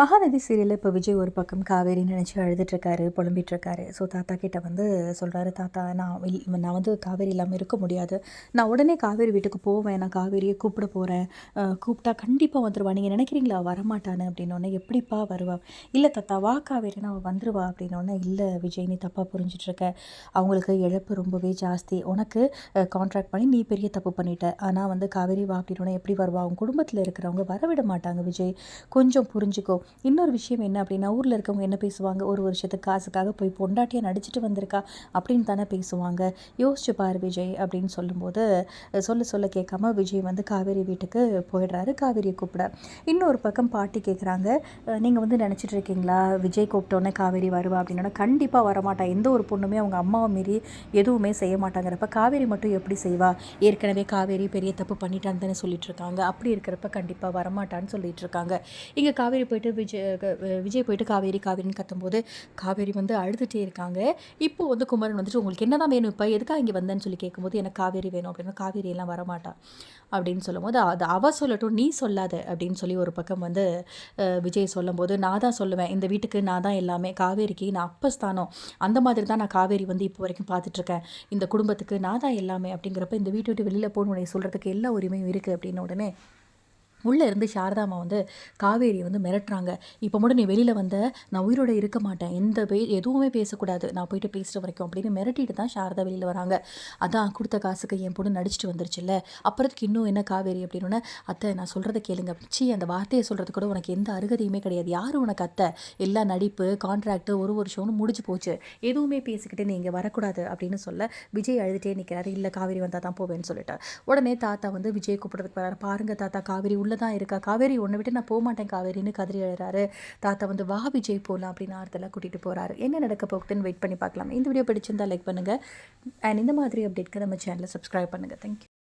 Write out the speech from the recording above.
மகாநதி சீரியலில் இப்போ விஜய் ஒரு பக்கம் காவேரி நினச்சி அழுதுட்டுருக்காரு புலம்பிகிட்ருக்காரு ஸோ தாத்தா கிட்டே வந்து சொல்கிறாரு தாத்தா நான் இல் நான் வந்து காவேரி இல்லாமல் இருக்க முடியாது. நான் உடனே காவேரி வீட்டுக்கு போவேன். நான் காவேரியை கூப்பிட போகிறேன் கூப்பிட்டா கண்டிப்பாக வந்துடுவா நீங்கள் நினைக்கிறீங்களா? வரமாட்டானு அப்படின்னோடனே எப்படிப்பா வருவா? இல்லை தாத்தா வா காவேரி நான் வந்துடுவா அப்படின்னோடனே இல்லை விஜய் நீ தப்பாக புரிஞ்சிட்ருக்க அவங்களுக்கு இழப்பு ரொம்பவே ஜாஸ்தி. உனக்கு கான்ட்ராக்ட் பண்ணி நீ பெரிய தப்பு பண்ணிட்ட. ஆனால் வந்து காவேரி வா அப்படின்னோடனே எப்படி வருவா? அவங்க குடும்பத்தில் இருக்கிறவங்க வரவிட மாட்டாங்க விஜய். கொஞ்சம் புரிஞ்சுக்கோ. இன்னொரு விஷயம் என்ன அப்படின்னா ஊரில் இருக்கவங்க என்ன பேசுவாங்க? ஒரு வருஷத்துக்கு காசுக்காக போய் பொண்டாட்டியாக நடிச்சிட்டு வந்திருக்கா? அப்படின்னு தானே பேசுவாங்க. யோசிச்சு பாரு விஜய் அப்படின்னு சொல்லும்போது சொல்ல சொல்ல கேட்காம விஜய் வந்து காவேரி வீட்டுக்கு போயிடுறாரு காவேரியை கூப்பிட இன்னொரு பக்கம் பாட்டி கேட்குறாங்க நீங்கள் வந்து நினச்சிட்டு இருக்கீங்களா? விஜய் கூப்பிட்டோன்னே காவேரி வருவா? அப்படின்னா கண்டிப்பாக வரமாட்டா. எந்த ஒரு பொண்ணுமே அவங்க அம்மாவை மீறி எதுவுமே செய்ய மாட்டாங்கிறப்ப காவேரி மட்டும் எப்படி செய்வா? ஏற்கனவே காவேரி பெரிய தப்பு பண்ணிட்டான்னு தானே சொல்லிட்டு இருக்காங்க. அப்படி இருக்கிறப்ப கண்டிப்பாக வரமாட்டான்னு சொல்லிட்டு இருக்காங்க. இங்கே காவேரி போயிட்டு விஜய் விஜய் போயிட்டு காவேரி காவேரின்னு கத்தும்போது காவேரி வந்து அழுதுகிட்டே இருக்காங்க. இப்போ வந்து குமரன் வந்துட்டு உங்களுக்கு என்ன தான் வேணும் இப்போ? எதுக்காக இங்கே வந்தேன்னு சொல்லி கேட்கும்போது எனக்கு காவேரி வேணும் அப்படின்னா காவேரி எல்லாம் வரமாட்டான் அப்படின்னு சொல்லும்போது அது அவ சொல்லட்டும் நீ சொல்லாத. அப்படின்னு சொல்லி ஒரு பக்கம் வந்து விஜய் சொல்லும்போது நான் தான் சொல்லுவேன். இந்த வீட்டுக்கு நான் தான் எல்லாமே. காவேரிக்கு நான் அப்பஸ்தானம் அந்த மாதிரி தான் நான் காவேரி வந்து இப்போ வரைக்கும் பார்த்துட்ருக்கேன் இந்த குடும்பத்துக்கு நான் தான் எல்லாமே. அப்படிங்கிறப்ப இந்த வீட்டை விட்டு வெளியில் போகணும் சொல்கிறதுக்கு எல்லா உரிமையும் இருக்குது அப்படின்னு உடனே உள்ளே இருந்து சாரதாமா வந்து காவேரி வந்து மிரட்டுறாங்க. இப்போ மட்டும் நீ வெளியில் வந்த நான் உயிரோட இருக்க மாட்டேன். எந்த பே எதுவுமே பேசக்கூடாது. நான் போயிட்டு பேசுகிற வரைக்கும் அப்படின்னு மிரட்டிட்டு தான் சாரதா வெளியில் வராங்க. அதான் கொடுத்த காசுக்கு என் பொண்ணு நடிச்சிட்டு வந்துருச்சுல்ல. அப்புறத்துக்கு இன்னும் என்ன காவேரி அப்படின்னு அத்தை நான் சொல்கிறத கேளுங்க. சி அந்த வார்த்தையை சொல்கிறது கூட உனக்கு எந்த அருகதையுமே கிடையாது. யார் உனக்கு அத்தை? எல்லா நடிப்பு கான்ட்ராக்டு ஒரு வருஷம்னு முடிஞ்சு போச்சு. எதுவுமே பேசிக்கிட்டு நீ இங்கே வரக்கூடாது அப்படின்னு சொல்ல விஜய் அழுதுகிட்டே நிற்கிறாரு இல்லை காவேரி வந்தால் தான் போவேன்னு சொல்லிட்டு உடனே தாத்தா வந்து விஜய் கூப்பிட்றதுக்கு வராரு. பாருங்க தாத்தா காவேரி உள்ள தான் இருக்கா? காவேரி ஒன்றை விட்டு நான் போக மாட்டேன் காவேரின்னு கதறி எழுறாரு தாத்தா வந்து வா விஜய் போகலாம் அப்படின்னு ஆறுதலாக கூட்டிகிட்டு போகிறாரு என்ன நடக்க போகுதுன்னு வெயிட் பண்ணி பார்க்கலாம். இந்த வீடியோ பிடிச்சிருந்தா லைக் பண்ணுங்கள் அண்ட் இந்த மாதிரி அப்டேட்க்கு நம்ம சேனலை சப்ஸ்கிரைப் பண்ணுங்கள் தேங்க்யூ